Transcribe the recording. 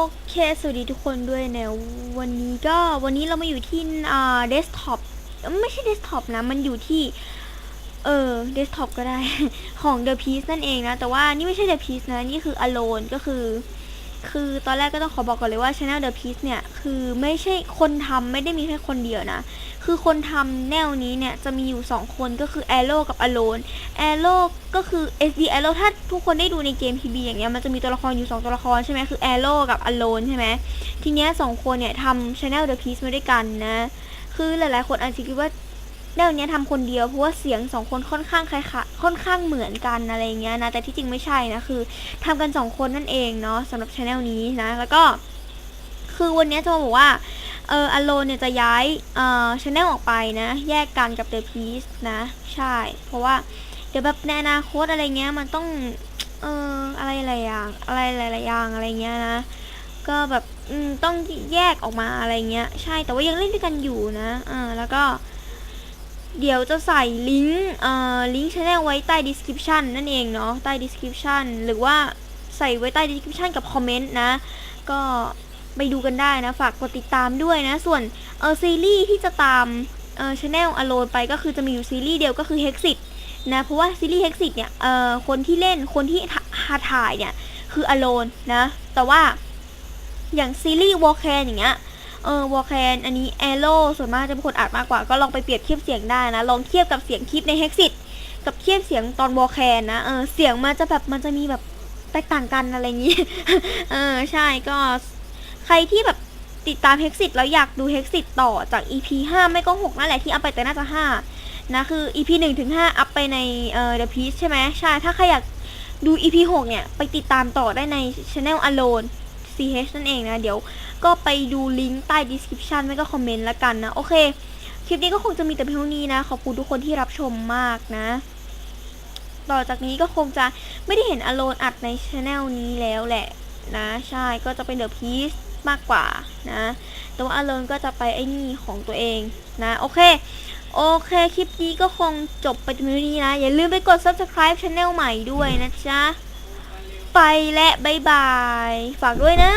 โอเค สวัสดีทุกคนด้วยนะ วันนี้ก็วันนี้เรามาอยู่ที่อ่าเดสก์ท็อปไม่ใช่เดสก์ท็อปนะ มันอยู่ที่ เออเดสก์ท็อปก็ได้ ของ The Piece นั่นเองนะ แต่ว่านี่ไม่ใช่ The Piece นะ นี่คือ Alone ก็คือ คือตอนแรกก็ต้องขอบอกก่อนเลยว่า Channel The Piece เนี่ย คือไม่ใช่คนทำไม่ได้มีแค่คนเดียวนะ คือคนทำแนวนี้เนี่ย จะมีอยู่ 2 คนก็คือ Arrow กับ Alone Arrow ก็คือ SD Arrow ถ้าทุกคนได้ดูในเกม PB อย่างเงี้ยมันจะมีตัวละครอยู่ 2 ตัวละครใช่ไหมคือ Arrow กับ Alone ใช่ไหมทีเนี้ยสองคนเนี่ยทำ Channel The Piece มาด้วยกันนะ คือหลายๆ คนอาจจะคิดว่าแนวเนี้ยทำคนเดียวเพราะว่าเสียงสองคนค่อนข้างคล้ายๆค่อนข้างเหมือนกันอะไรเงี้ยนะแต่ที่จริงไม่ใช่นะคือทำกันสองคนนั่นเองเนาะสำหรับ Channel นี้นะแล้วก็คือวันเนี้ยจะมาบอกว่า เอออโลเนี่ยจะย้ายเอ่อชแนลออกไปนะ แยกกันกับ The Piece นะ ใช่ เพราะว่าเดี๋ยวแบบในอนาคตอะไรเงี้ยมันต้อง เอออะไรหลายอย่าง อะไรหลายๆอย่างอะไรเงี้ยนะ ก็แบบอืมต้องแยกออกมาอะไรเงี้ย ใช่แต่ว่ายังเล่นด้วยกันอยู่นะอ่าแล้วก็ เดี๋ยวจะใส่ลิงก์เอ่อลิงก์ชแนลไว้ใต้ description นั่นเองเนาะใต้ description หรือว่าใส่ไว้ใต้ description กับคอมเมนต์นะ ก็ ไปดูกันได้นะ ฝากกดติดตามด้วยนะ ส่วนเออซีรีส์ที่จะตามเออชแนลอโลนไปก็คือจะมีอยู่ซีรีส์เดียวก็คือ Hexit นะ เพราะว่าซีรีส์ Hexit เนี่ยเออคนที่เล่นคนที่หาถ่ายเนี่ย คืออโลนนะ แต่ว่าอย่างซีรีส์วอลแคนอย่างเงี้ยเออวอลแคนอันนี้แอโร่ส่วนมากจะเป็นคนอัดมากกว่า ก็ลองไปเปรียบเทียบเสียงได้นะ ลองเทียบกับเสียงคลิปใน Hexit กับเทียบเสียงตอนวอลแคนนะเออเสียงมันจะแบบมันจะมีแบบแตกต่างกันอะไรอย่างงี้ เออใช่ก็ ใครที่แบบติดตาม Hexit แล้วอยากดู Hexit ต่อจาก EP 5 ไม่ก็ 6 นั่นแหละที่อัพไปแต่น่าจะ 5 นะ คือ EP 1ถึง5อัพไปในเอ่อ The Piece ใช่ไหมใช่ ถ้าใครอยากดู EP 6 เนี่ย ไปติดตามต่อได้ใน Channel Alone CH นั่นเองนะ เดี๋ยวก็ไปดูลิงก์ใต้ description ไม่ก็คอมเมนต์ละกันนะ โอเค คลิปนี้ก็คงจะมีแต่เพียงเท่านี้นะ ขอบคุณทุกคนที่รับชมมากนะ ต่อจากนี้ก็คงจะไม่ได้เห็นอโลนอัดในช anel นี้แล้วแหละนะ ใช่ก็จะเป็นเดอะพีซ มากกว่านะแต่ว่าอารมณ์ก็จะไปไอ้นี่ของตัวเองนะโอเคโอเค คลิปนี้ก็คงจบไปตรงนี้นะ อย่าลืมไปกด subscribe channel ใหม่ด้วยนะจ๊ะ ไปและบายบาย ฝากด้วยนะ